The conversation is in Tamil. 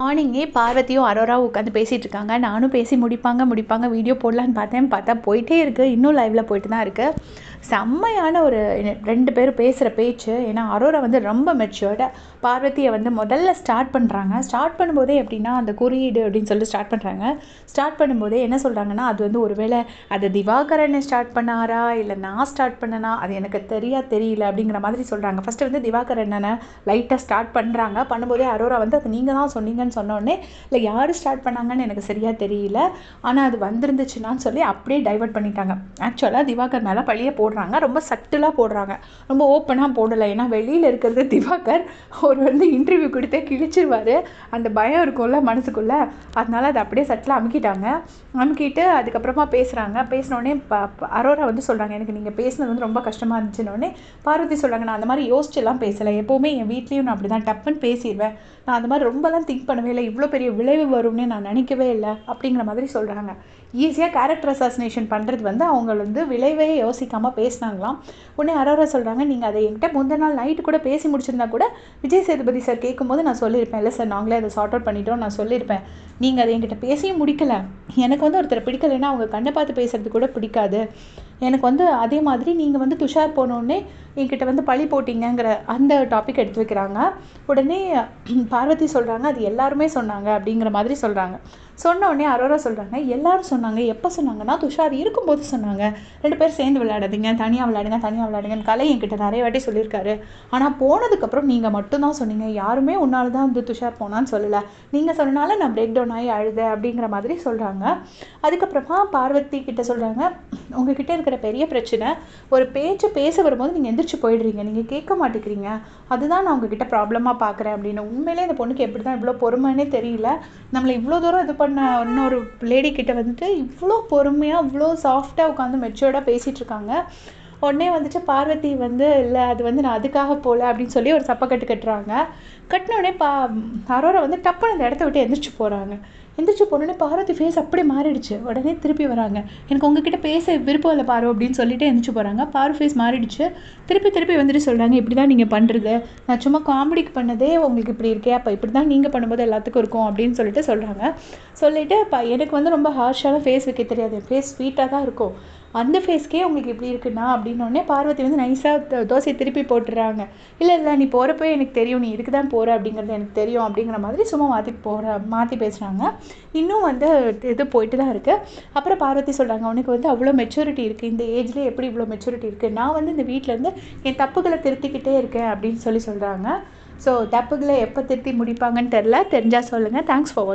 மார்னிங்கே பார்வதியும் அரோராவும் உட்காந்து பேசிகிட்டு இருக்காங்க நானும் பேசி முடிப்பாங்க முடிப்பாங்க வீடியோ போடலான்னு பார்த்தேன். பார்த்தா போயிட்டே இருக்குது இன்னும் லைவில் போயிட்டு தான் இருக்குது செம்மையான ஒரு ரெண்டு பேரும் பேசுகிற பேச்சு. ஏன்னா அரோரா வந்து ரொம்ப மெச்சூர்டு பார்வதியை வந்து முதல்ல ஸ்டார்ட் பண்ணுறாங்க ஸ்டார்ட் பண்ணும்போதே எப்படின்னா அந்த குறியீடு அப்படின்னு சொல்லி ஸ்டார்ட் பண்ணுறாங்க ஸ்டார்ட் பண்ணும்போதே என்ன சொல்கிறாங்கன்னா அது வந்து ஒருவேளை அது திவாகரனை ஸ்டார்ட் பண்ணாரா? இல்லை நான் ஸ்டார்ட் பண்ணனா? அது எனக்கு தெரியா தெரியல அப்படிங்கிற மாதிரி சொல்கிறாங்க ஃபஸ்ட்டு வந்து திவாகரனை லைட்டாக ஸ்டார்ட் பண்ணுறாங்க பண்ணும்போதே அரோரா வந்து அது நீங்கள் தான் சொன்னீங்கன்னு சொன்னோடனே இல்லை யார் ஸ்டார்ட் பண்ணாங்கன்னு எனக்கு சரியாக தெரியல. ஆனால் அது வந்திருந்துச்சுன்னான்னு சொல்லி அப்படியே டைவர்ட் பண்ணிட்டாங்க. ஆக்சுவலாக திவாகர் மேலே பழிய போடுறாங்க. ரொம்ப சட்டிலாக போடுறாங்க. ரொம்ப ஓப்பனாக போடலை. ஏன்னா வெளியில் இருக்கிறது திவாகர். ஒரு வந்து இன்டர்வியூ கொடுத்தே கிழிச்சிருவார். அந்த பயம் இருக்கும்ல மனசுக்குள்ளே. அதனால அதை அப்படியே சட்டிலாக அமுக்கிட்டாங்க. அமுக்கிட்டு அதுக்கப்புறமா பேசுகிறாங்க பேசினோடனே ப ப- அரோரா வந்து சொல்கிறாங்க எனக்கு நீங்கள் பேசினது வந்து ரொம்ப கஷ்டமாக இருந்துச்சுன்னொடனே பார்வதி சொல்கிறாங்க நான் அந்த மாதிரி யோசிச்சுலாம் பேசலை. எப்போவுமே என் வீட்லேயும் நான் அப்படி தான் டப்புன்னு பேசிடுவேன் நான் அந்த மாதிரி ரொம்பலாம் திங்க் பண்ணவே இல்லை. இவ்வளோ பெரிய விளைவு வரும்னு நான் நினைக்கவே இல்லை. அப்படிங்கிற மாதிரி சொல்கிறாங்க ஈஸியாக கேரக்டர் அசாசினேஷன் பண்ணுறது வந்து அவங்க வந்து விளைவே யோசிக்காமல் பேசினாங்களாம். உடனே அரோரா சொல்கிறாங்க நீங்கள் அதை என்கிட்ட முந்தின நாள் நைட்டு கூட பேசி முடிச்சிருந்தா கூட விஜய் சேதுபதி சார் கேட்கும்போது நான் சொல்லியிருப்பேன் இல்லை சார் நாங்களே அதை சார்ட் அவுட் பண்ணிட்டோம் நான் சொல்லியிருப்பேன். நீங்கள் அதை என்கிட்ட பேசியும் முடிக்கல. எனக்கு வந்து ஒருத்தர் பிடிக்கலைன்னா அவங்க கண்ணை பார்த்து பேசுறது கூட பிடிக்காது. எனக்கு வந்து அதே மாதிரி நீங்கள் வந்து துஷார் போனோடனே என்கிட்ட வந்து பழி போட்டீங்கங்கிற அந்த டாபிக் எடுத்து வைக்கிறாங்க உடனே பார்வதி சொல்கிறாங்க அது எல்லாருமே சொன்னாங்க அப்படிங்கிற மாதிரி சொல்கிறாங்க சொன்ன உடனே அரோரா சொல்கிறாங்க எல்லாரும் சொன்னாங்க எப்போ சொன்னாங்கன்னா துஷார் இருக்கும்போது சொன்னாங்க. ரெண்டு பேரும் சேர்ந்து விளையாடாதீங்க தனியாக விளையாடுங்க தனியாக விளையாடுங்கன்னு கலை என்கிட்ட நிறைய வாட்டி சொல்லியிருக்காரு. ஆனால் போனதுக்கப்புறம் நீங்கள் மட்டும்தான் சொன்னீங்க. யாருமே உன்னால் தான் வந்து துஷார் போனான்னு சொல்லலை. நீங்கள் சொன்னால நான் பிரேக் டவுன் ஆகி அழுத அப்படிங்கிற மாதிரி சொல்கிறாங்க அதுக்கப்புறமா பார்வதி கிட்ட சொல்கிறாங்க உங்ககிட்ட இருக்கிற பெரிய பிரச்சனை ஒரு பேச்சு பேச வரும்போது நீங்கள் எந்திரிச்சு போயிடுறீங்க. நீங்கள் கேட்க மாட்டேங்கிறீங்க. அதுதான் நான் உங்ககிட்ட ப்ராப்ளமாக பார்க்குறேன் அப்படின்னு. உண்மையிலே இந்த பொண்ணுக்கு எப்படி தான் இவ்வளோ பொறுமைன்னே தெரியல. நம்மளை இவ்வளோ தூரம் இது பண்ண இன்னொரு லேடி கிட்ட வந்துட்டு இவ்வளோ பொறுமையாக இவ்வளோ சாஃப்டாக உட்காந்து மெச்சூர்டாக பேசிகிட்டு இருக்காங்க. உடனே வந்துட்டு பார்வதி வந்து இல்லை அது வந்து நான் அதுக்காக போகல அப்படின்னு சொல்லி ஒரு சப்பக்கட்டு கட்டுறாங்க. கட்டினோடனே பா அரோரா வந்து டப்புன்னு அந்த இடத்த விட்டு எந்திரிச்சு போகிறாங்க எந்திரிச்சு போனோடனே பார்வதி ஃபேஸ் அப்படியே மாறிடுச்சு. உடனே திருப்பி வராங்க. எனக்கு உங்ககிட்ட பேச விருப்பம் இல்லை பாரு அப்படின்னு சொல்லிட்டு எந்திரிச்சு போகிறாங்க பாரு ஃபேஸ் மாறிடுச்சு. திருப்பி திருப்பி வந்துட்டு சொல்கிறாங்க இப்படி தான் நீங்கள் பண்ணுறது நான் சும்மா காமெடிக்கு பண்ணதே உங்களுக்கு இப்படி இருக்கே. அப்போ இப்படி தான் நீங்கள் பண்ணும்போது எல்லாத்துக்கும் இருக்கும் அப்படின்னு சொல்லிட்டு சொல்கிறாங்க சொல்லிவிட்டு இப்போ எனக்கு வந்து ரொம்ப ஹார்ஷான ஃபேஸ் வைக்க தெரியாது. ஃபேஸ் ஸ்வீட்டாக தான் இருக்கும். அந்த ஃபேஸ்க்கே உங்களுக்கு இப்படி இருக்குண்ணா அப்படின்னோடனே பார்வதி வந்து நைஸாக தோசையை திருப்பி போட்டுறாங்க இல்லை இல்லை நீ போகிறப்போ எனக்கு தெரியும். நீ இதுக்கு தான் போகிற அப்படிங்கிறது எனக்கு தெரியும். அப்படிங்கிற மாதிரி சும்மா மாற்றி போகிற மாற்றி பேசுகிறாங்க இன்னும் வந்து இது போயிட்டு தான் இருக்குது அப்புறம் பார்வதி சொல்கிறாங்க உனக்கு வந்து அவ்வளோ மெச்சூரிட்டி இருக்குது இந்த ஏஜ்லேயே எப்படி இவ்வளோ மெச்சூரிட்டி இருக்குது நான் வந்து இந்த வீட்டிலேருந்து என் தப்புகளை திருத்திக்கிட்டே இருக்கேன். அப்படின்னு சொல்லி சொல்கிறாங்க ஸோ தப்புகளை எப்போ திருத்தி முடிப்பாங்கன்னு தெரில தெரிஞ்சால் சொல்லுங்கள் தேங்க்ஸ் ஃபார் வாட்சிங்